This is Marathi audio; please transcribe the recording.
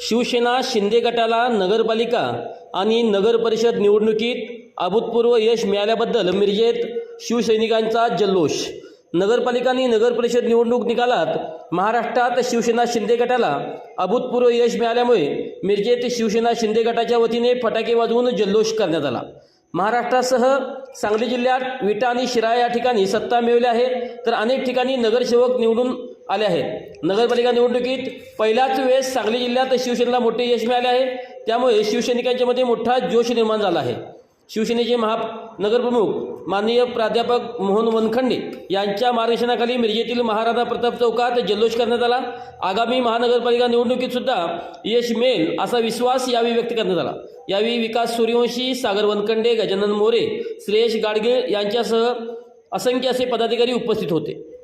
शिवसेना शिंदे गटाला नगरपालिका आणि नगर परिषद निवडणुकीत अभूतपूर्व यश मिळाल्याबद्दल मिरजेत शिवसैनिकांचा जल्लोष. नगरपालिका आणि नगर परिषद निवडणूक निकालात महाराष्ट्रात शिवसेना शिंदे गटाला अभूतपूर्व यश मिळाल्यामुळे मिरजेत शिवसेना शिंदे गटाच्या वतीने फटाके वाजवून जल्लोष करण्यात आला. महाराष्ट्रासह सांगली जिल्ह्यात विटा आणि शिराळा या ठिकाणी सत्ता मिळवली आहे. तर अनेक ठिकाणी नगरसेवक निवडून आले आहेत. नगरपालिका निवडणुकीत पहिल्याच वेळेस सांगली जिल्ह्यात शिवसेनेला मोठे यश मिळाले आहे. त्यामुळे शिवसैनिकांच्यामध्ये मोठा जोश निर्माण झाला आहे. शिवसेनेचे महा नगरप्रमुख माननीय प्राध्यापक मोहन वनखंडे यांच्या मार्गदर्शनाखाली मिरजेतील महाराणा प्रताप चौकात जल्लोष करण्यात आला. आगामी महानगरपालिका निवडणुकीत सुद्धा यश मिळेल असा विश्वास यावेळी व्यक्त करण्यात आला. यावेळी विकास सूर्यवंशी सागर वनखंडे गजानन मोरे श्रेयश गाडगे यांच्यासह असंख्य असे पदाधिकारी उपस्थित होते.